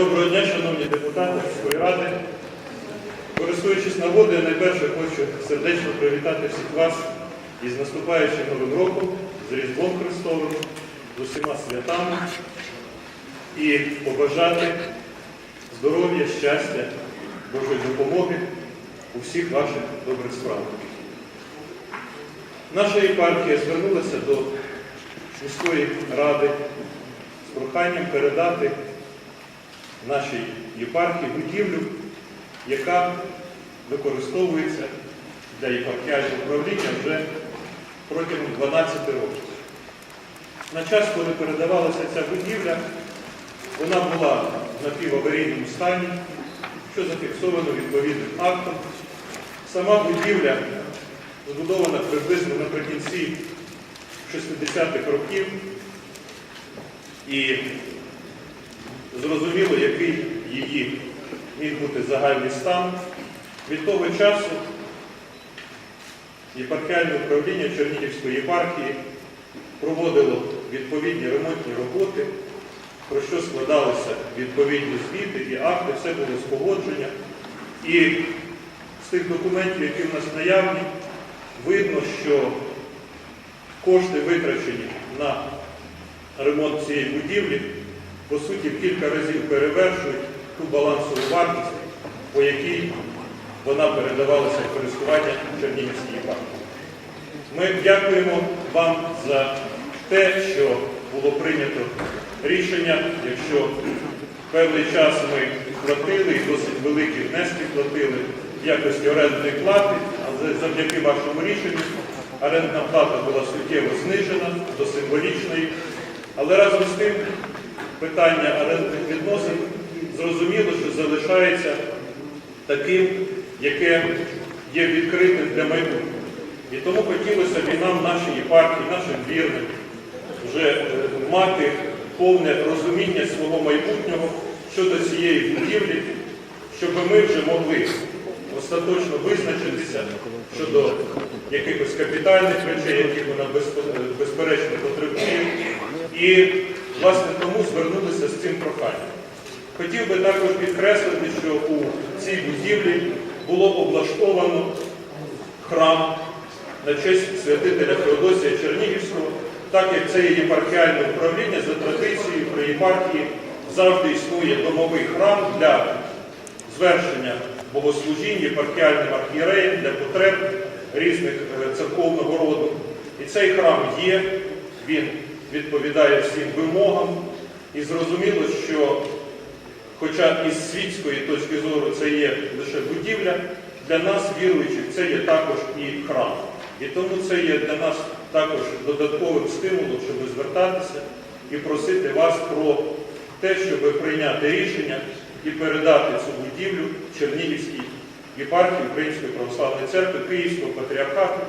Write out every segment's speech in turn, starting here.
Доброго дня, шановні депутати міської ради. Користуючись нагодою, найперше хочу сердечно привітати всіх вас із наступаючим Новим роком, з Різдвом Христовим, з усіма святами і побажати здоров'я, щастя, Божої допомоги у всіх ваших добрих справах. Наша єпархія звернулася до міської ради з проханням передати нашій єпархії будівлю, яка використовується для єпархіального управління вже протягом 12 років. На час, коли передавалася ця будівля, вона була в напіваварійному стані, що зафіксовано відповідним актом. Сама будівля збудована приблизно наприкінці 60-х років і зрозуміло, який її міг бути загальний стан. Від того часу єпархіальне управління Чернігівської єпархії проводило відповідні ремонтні роботи, про що складалися відповідні звіти і акти, все було з погодження. І з тих документів, які в нас наявні, видно, що кошти витрачені на ремонт цієї будівлі, по суті, в кілька разів перевершують ту балансову вартість, по якій вона передавалася в користування Чернігівській єпархії. Ми дякуємо вам за те, що було прийнято рішення, якщо певний час ми платили і досить великі внески платили в якості орендної плати, але завдяки вашому рішенню орендна плата була суттєво знижена до символічної. Але разом з тим питання орендних відносин зрозуміло, що залишається таким, яке є відкритим для майбутнього. І тому хотілося б і нам, нашій єпархії, нашим вірним, вже е, мати повне розуміння свого майбутнього щодо цієї будівлі, щоб ми вже могли остаточно визначитися щодо якихось капітальних речей, які вона безперечно потребує. І, власне, тому звернулися з цим проханням. Хотів би також підкреслити, що у цій будівлі було облаштовано храм на честь святителя Феодосія Чернігівського, так як це є єпархіальне управління за традицією при єпархії завжди існує домовий храм для звершення богослужінь єпархіальним архієреєм для потреб різних е, церковного роду. І цей храм є, він відповідає всім вимогам. І зрозуміло, що Хоча із світської точки зору це є лише будівля, для нас, віруючих, це є також і храм. І тому це є для нас також додатковим стимулом, щоб звертатися і просити вас про те, щоб прийняти рішення і передати цю будівлю Чернігівській єпархії Української православної церкви Київського патріархату,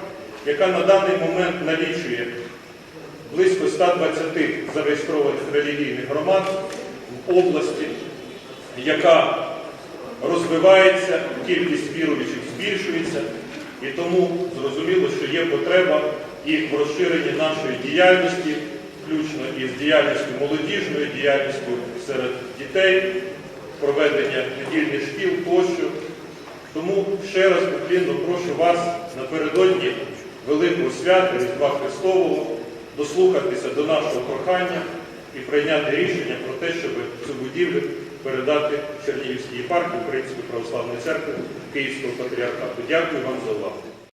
яка на даний момент налічує близько 120 зареєстрованих релігійних громад в області яка розвивається, кількість віруючих збільшується, і тому зрозуміло, що є потреба і в розширенні нашої діяльності, включно із діяльністю молодіжною, діяльністю серед дітей, проведення недільних шкіл тощо. Тому ще раз поклінно прошу вас напередодні Великого свята Різдва Христового дослухатися до нашого прохання і прийняти рішення про те, щоб цю будівлю передати Чернігівській єпархії Української православної церкви Київського патріархату. Дякую вам за увагу.